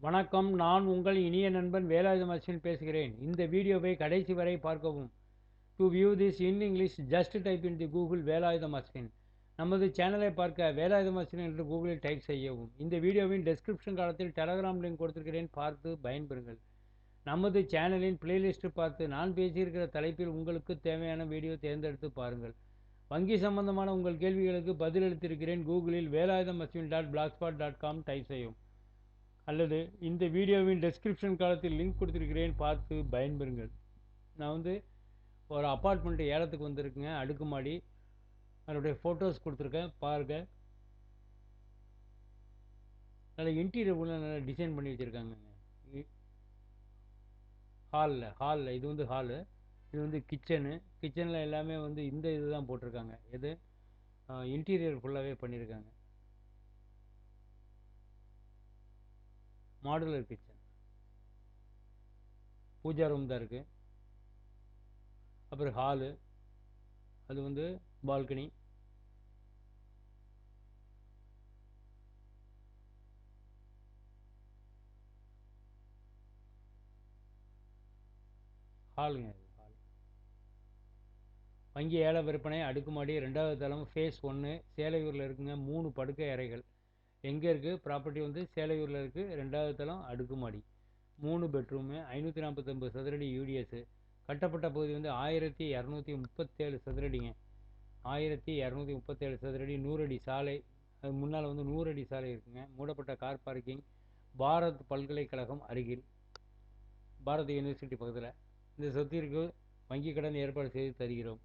வணக்கம். நான் உங்கள் இனிய நண்பன் வேலாயுதம் பேசுகிறேன். இந்த வீடியோவை கடைசி வரை பார்க்கவும். To view this in English just type in the Google Velayudham நமது சேனலை பார்க்க வேலாயுதம் என்று கூகுளில் டைப் செய்யவும். இந்த வீடியோவின் டெஸ்கிரிப்ஷன் காலத்தில் டெலகிராம் லிங்க் கொடுத்திருக்கிறேன். பார்த்து பயன்பெறுங்கள். நமது சேனலின் பிளேலிஸ்ட்டு பார்த்து நான் பேசியிருக்கிற தலைப்பில் உங்களுக்கு தேவையான வீடியோ தேர்ந்தெடுத்து பாருங்கள். வங்கி சம்பந்தமான உங்கள் கேள்விகளுக்கு பதிலளித்திருக்கிறேன் கூகுளில் Velayudham Ashwin dot blogspot dot com type செய்யும் அல்லது இந்த வீடியோவின் டெஸ்கிரிப்ஷன் காலத்தில் லிங்க் கொடுத்துருக்கிறேன் பார்த்து பயன்பெறுங்கள். நான் வந்து ஒரு அப்பார்ட்மெண்ட் ஏலத்துக்கு வந்திருக்குங்க அடுக்குமாடி அதனுடைய ஃபோட்டோஸ் கொடுத்துருக்கேன். பாருங்கள் நல்லா இன்டீரியர் உள்ள நல்லா டிசைன் பண்ணி வச்சுருக்காங்கங்க ஹாலில் ஹாலில் இது வந்து ஹாலு இது வந்து கிச்சனு கிச்சனில் எல்லாமே வந்து இந்த இது தான் போட்டிருக்காங்க. எது? இன்டீரியர் ஃபுல்லாகவே பண்ணியிருக்காங்க மாடுலர் கிச்சன். பூஜா ரூம் தான் இருக்குது அப்புறம் ஹாலு அது வந்து பால்கனி ஹாலுங்க ஹால் வங்கி ஏல விற்பனை அடுக்குமாடி ரெண்டாவது தளம் ஃபேஸ் ஒன்று சேலையூரில் இருக்குங்க மூணு படுக்கை அறைகள். எங்கே இருக்குது ப்ராப்பர்ட்டி வந்து சேலையூரில் இருக்குது ரெண்டாவது தளம் அடுக்குமாடி. மூணு பெட்ரூமு ஐநூற்றி நாற்பத்தொம்பது சதுரடி யூடிஎஸ்ஸு கட்டப்பட்ட பகுதி வந்து ஆயிரத்தி இரநூத்தி முப்பத்தேழு சதுரடிங்க. ஆயிரத்தி இரநூத்தி முப்பத்தேழு சதுரடி நூறடி சாலை. அது முன்னால் வந்து நூறடி சாலை இருக்குங்க. மூடப்பட்ட கார் பார்க்கிங் பாரத் பல்கலைக்கழகம் அருகில். பாரத் யூனிவர்சிட்டி பக்கத்தில். இந்த சொத்திற்கு வங்கி கடன் ஏற்பாடு செய்து தருகிறோம்.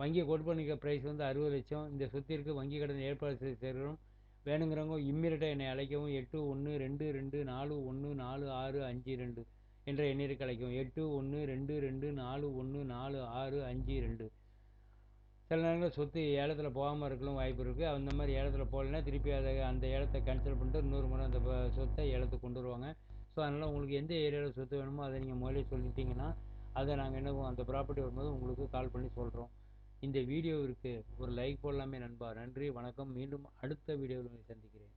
வங்கி கொடுப்பணிக்க ப்ரைஸ் வந்து அறுபது லட்சம். இந்த சொத்திற்கு வங்கி கடன் ஏற்பாடு செய்து தருகிறோம். வேணுங்கிறவங்க இம்மிடியட்டாக என்னை அழைக்கவும். எட்டு ஒன்று ரெண்டு ரெண்டு நாலு ஒன்று நாலு ஆறு அஞ்சு ரெண்டு என்ற எண்ணிற்கு அழைக்கவும். எட்டு ஒன்று ரெண்டு ரெண்டு நாலு ஒன்று நாலு ஆறு அஞ்சு ரெண்டு. சில நேரங்களில் சொத்து ஏலத்தில் போகாமல் இருக்கலாம் வாய்ப்பு இருக்குது அந்த மாதிரி ஏலத்தில் போகலைன்னா திருப்பி அதை அந்த ஏலத்தை கேன்சல் பண்ணிட்டு இன்னொரு முறை அந்த சொத்தை ஏலத்துக்கு கொண்டு வருவாங்க. ஸோ அதனால் உங்களுக்கு எந்த ஏரியாவில் சொத்து வேணுமோ அதை நீங்கள் முதலே சொல்லிட்டீங்கன்னா அதை நாங்கள் என்ன அந்த ப்ராப்பர்ட்டி வரும்போது உங்களுக்கு கால் பண்ணி சொல்கிறோம் இந்த வீடியோவிற்கு ஒரு லைக் போடலாமே நண்பா. நன்றி வணக்கம். மீண்டும் அடுத்த வீடியோவில் சந்திக்கிறேன்.